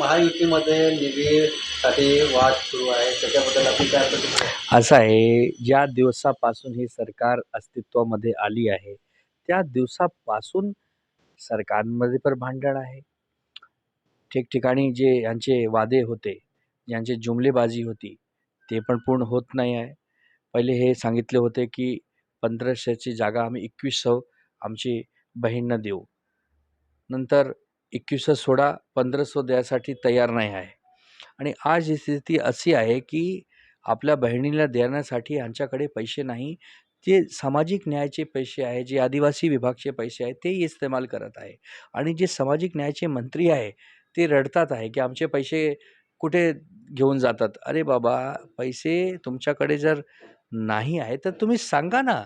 महायुतीमध्ये निधीसाठी वाद सुरू आहे. त्याच्याबद्दल आपण काय प्रतिक्रिया? असं आहे ज्या दिवसापासून ही सरकार अस्तित्वामध्ये आली आहे त्या दिवसापासून सरकारमध्ये पण भांडण आहे. ठिकठिकाणी जे यांचे वादे होते यांचे जुमलेबाजी होती ते पण पूर्ण होत नाही आहे. पहिले हे सांगितले होते की पंधराशेची जागा आम्ही एकवीस आमची बहीणना देऊ. नंतर एकवीसशे सोळा पंधरा सो द्यायसाठी तयार नाही आहे. आणि आज ही स्थिती अशी आहे की आपल्या बहिणीला देण्यासाठी यांच्याकडे पैसे नाही. जे सामाजिक न्यायाचे पैसे आहे जे आदिवासी विभागचे पैसे आहे ते इस्तेमाल करत आहे. आणि जे सामाजिक न्यायाचे मंत्री आहे ते रडतात आहे की आमचे पैसे कुठे घेऊन जातात? अरे बाबा पैसे तुमच्याकडे जर नाही आहे तर तुम्ही सांगा ना.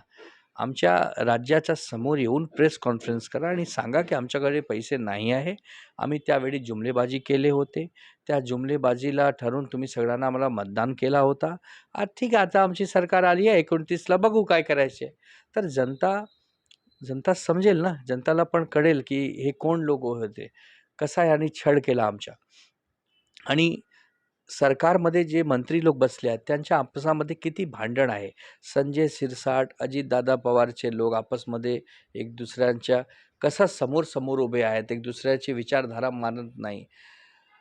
आमच्या राज्याच्या समोर येऊन प्रेस कॉन्फरन्स करा आणि सांगा की आमच्याकडे पैसे नाही आहे. आम्ही त्यावेळी जुमलेबाजी केले होते. त्या जुमलेबाजीला ठरून तुम्ही सगळ्यांना आम्हाला मतदान केला होता. आ ठीक आहे आता आमची सरकार आली आहे एकोणतीसला बघू काय करायचे. तर जनता जनता समजेल ना? जनताला पण कळेल की हे कोण लोक होते? कसा यांनी छळ केला आमच्या? आणि सरकारमध्ये जे मंत्री लोक बसले आहेत त्यांच्या आपसामध्ये किती भांडण आहे? संजय सिरसाट अजितदादा पवारचे लोक आपसमध्ये एक दुसऱ्यांच्या कसा समोर समोर उभे आहेत? एक दुसऱ्याची विचारधारा मानत नाही.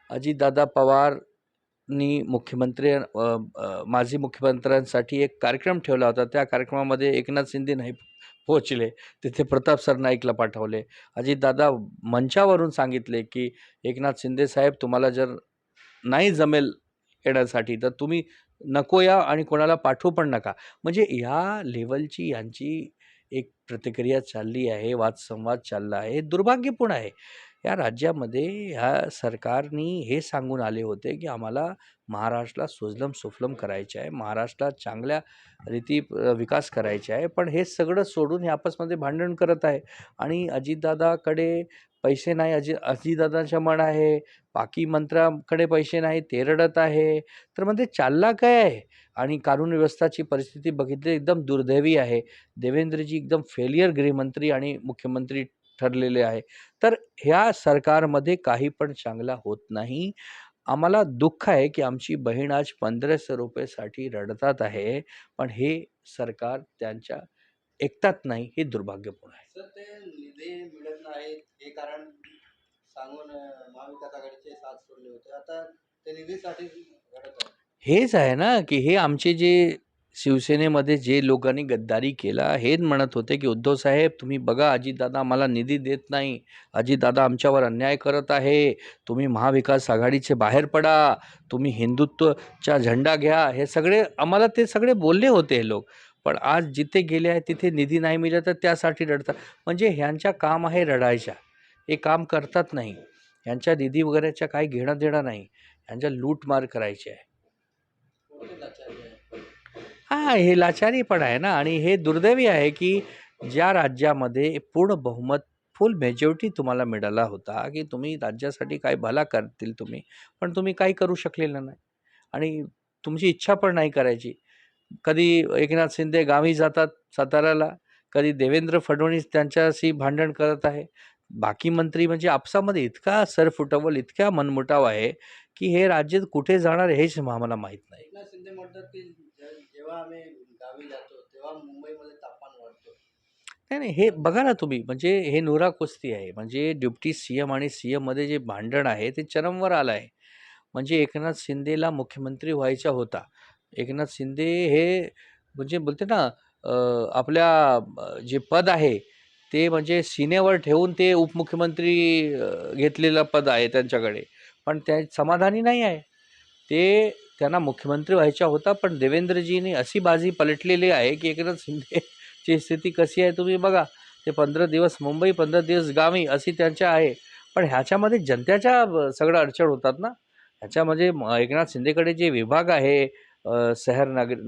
अजितदादा पवारनी मुख्यमंत्री माजी मुख्यमंत्र्यांसाठी एक कार्यक्रम ठेवला होता. त्या कार्यक्रमामध्ये एकनाथ शिंदे नाही पोहोचले. तिथे प्रताप सरनाईकला पाठवले. अजितदादा मंचावरून सांगितले की एकनाथ शिंदे साहेब तुम्हाला जर नाही जमेल येण्यासाठी तर तुम्ही नको या आणि कोणाला पाठवू पण नका. म्हणजे ह्या लेवलची यांची एक प्रतिक्रिया चालली आहे वादसंवाद चालला आहे हे दुर्भाग्यपूर्ण आहे. या राज्यामध्ये ह्या सरकारनी हे सांगून आले होते की आम्हाला महाराष्ट्राला सुजलम सुफलम करायचे आहे महाराष्ट्रात चांगल्या रीती विकास करायचे आहे पण हे सगळं सोडून हे आपसमध्ये भांडण करत आहे. आणि अजितदादाकडे पैसे नाही. अजि अजितदादांच्या म्हण आहे. बाकी मंत्र्याकडे पैसे नाही. ते रडत आहे. तर म्हणजे चालला काय आहे? आणि कानून व्यवस्थाची परिस्थिती बघितली एकदम दुर्दैवी आहे. देवेंद्रजी एकदम फेलियर गृहमंत्री आणि मुख्यमंत्री ठरलेले आहे. तर ह्या सरकारमध्ये काही पण चांगला होत नाही. आम्हाला दुःख आहे की आमची बहीण आज पंधराशे रुपयेसाठी रडतात आहे. पण हे सरकार त्यांच्या ऐकतात नाही हे दुर्भाग्यपूर्ण आहे. सर ते निधी मिळत नाहीत. हे कारण सांगून अ, महाविकास आघाडीचे साथ सोडले होते. आता ते निधीसाठी रडत आहे. हेच आहे ना की हे आमचे जे शिवसेनेमध्ये जे लोकांनी गद्दारी केला हेच म्हणत होते की उद्धव साहेब तुम्ही बघा अजितदादा आम्हाला निधी देत नाही. अजितदादा आमच्यावर अन्याय करत आहे. तुम्ही महाविकास आघाडीचे बाहेर पडा. तुम्ही हिंदुत्वचा झेंडा घ्या. हे सगळे आम्हाला ते सगळे बोलले होते हे लोक. पण आज जिथे गेले आहे तिथे निधी नाही मिळत तर त्यासाठी रडतात. म्हणजे ह्यांच्या काम आहे रडायच्या. हे काम करतात नाही. ह्यांच्या निधी वगैरेच्या काही घेणं देणं नाही. ह्यांच्या लूटमार करायची आहे. हां हे लाचारी पण आहे ना. आणि हे दुर्दैवी आहे की ज्या राज्यामध्ये पूर्ण बहुमत फुल मेजॉरिटी तुम्हाला मिळाला होता की तुम्ही राज्यासाठी काय भला करतील तुम्ही पण तुम्ही काही करू शकलेलं नाही. आणि तुमची इच्छा पण नाही करायची. कधी एकनाथ शिंदे गावी जातात साताऱ्याला कधी देवेंद्र फडणवीस त्यांच्याशी भांडण करत आहे. बाकी मंत्री म्हणजे आपसामध्ये इतका सरफुटवल इतका मनमुटाव आहे की हे राज्य कुठे जाणार हेच आम्हाला माहीत नाही. एकनाथ शिंदे म्हणतात की जे- जेव्हा आम्ही गावी जातो तेव्हा मुंबईमध्ये तापमान वाढतो. नाही नाही हे बघा ना तुम्ही म्हणजे हे नोरा कुस्ती आहे म्हणजे डेप्टी सी एम आणि सी एममध्ये जे भांडण आहे ते चरमवर आलं आहे म्हणजे एकनाथ शिंदेला मुख्यमंत्री व्हायचा होता. एकनाथ शिंदे हे म्हणजे बोलते ना आपल्या जे पद आहे ते म्हणजे सिनेवर ठेवून ते उपमुख्यमंत्री घेतलेलं पद आहे त्यांच्याकडे. पण त्या समाधानी नाही आहे. ते त्यांना मुख्यमंत्री व्हायचा होता पण देवेंद्रजीने अशी बाजी पलटलेली आहे की एकनाथ शिंदेची स्थिती कशी आहे तुम्ही बघा. ते पंधरा दिवस मुंबई पंधरा दिवस गावी अशी त्यांच्या आहे. पण ह्याच्यामध्ये जनतेच्या सगळं अडचण होतात ना. ह्याच्यामध्ये एकनाथ शिंदेकडे जे विभाग आहे शहर नगर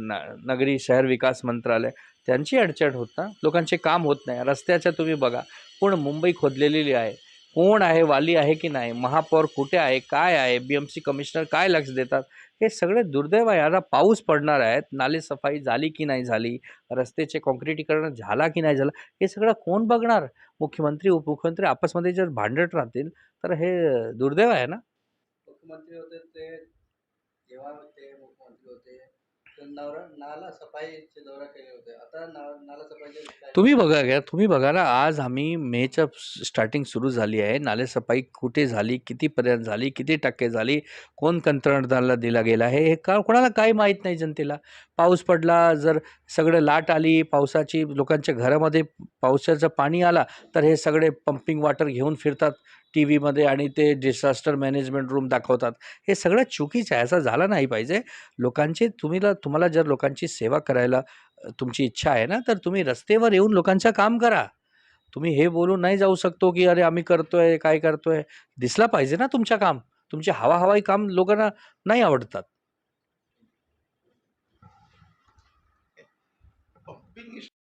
नगरी शहर विकास मंत्रालय त्यांची अडचण होत ना. लोकांचे काम होत नाही. रस्त्याच्या तुम्ही बघा. पण मुंबई खोदलेलेली आहे? कोण आहे? वाली आहे की नाही? महापौर कुठे आहे? काय आहे? बी एम सी कमिशनर काय लक्ष देतात? हे सगळे दुर्दैव आहे. आता पाऊस पडणार आहेत. नाले सफाई झाली की नाही झाली? रस्त्याचे कॉन्क्रिटीकरण झाला की नाही झालं? हे सगळं कोण बघणार? मुख्यमंत्री उपमुख्यमंत्री आपसमध्ये जर भांडत राहतील तर हे दुर्दैव आहे ना? मुख्यमंत्री होते ते जेव्हा ते होते. नवरा नाला सफाईचे दौरा केले होते. आता नाला सफाईचे तुम्ही बघा घ्या तुम्ही बघा ना आज आम्ही मेच्या स्टार्टिंग सुरू झाली आहे. नालेसफाई कुठे झाली कितीपर्यंत झाली किती टक्के झाली कोण कंत्राटदाराला दिला गेला आहे हे का कोणाला काही माहीत नाही जनतेला. पाऊस पडला जर सगळं लाट आली पावसाची लोकांच्या घरामध्ये पावसाचं पाणी आला तर हे सगळे पंपिंग वॉटर घेऊन फिरतात. टी व्हीमध्ये आणि ते डिझास्टर मॅनेजमेंट रूम दाखवतात. हे सगळं चुकीचं आहे. असं झालं नाही पाहिजे. लोकांची तुम्हीला तुम्हाला जर लोकांची सेवा करायला तुमची इच्छा आहे ना तर तुम्ही रस्तेवर येऊन लोकांचं काम करा. तुम्ही हे बोलून नाही जाऊ शकतो की अरे आम्ही करतोय काय करतोय. दिसला पाहिजे ना तुमचं काम. तुमचे हवाहवाई काम लोकांना नाही आवडतात.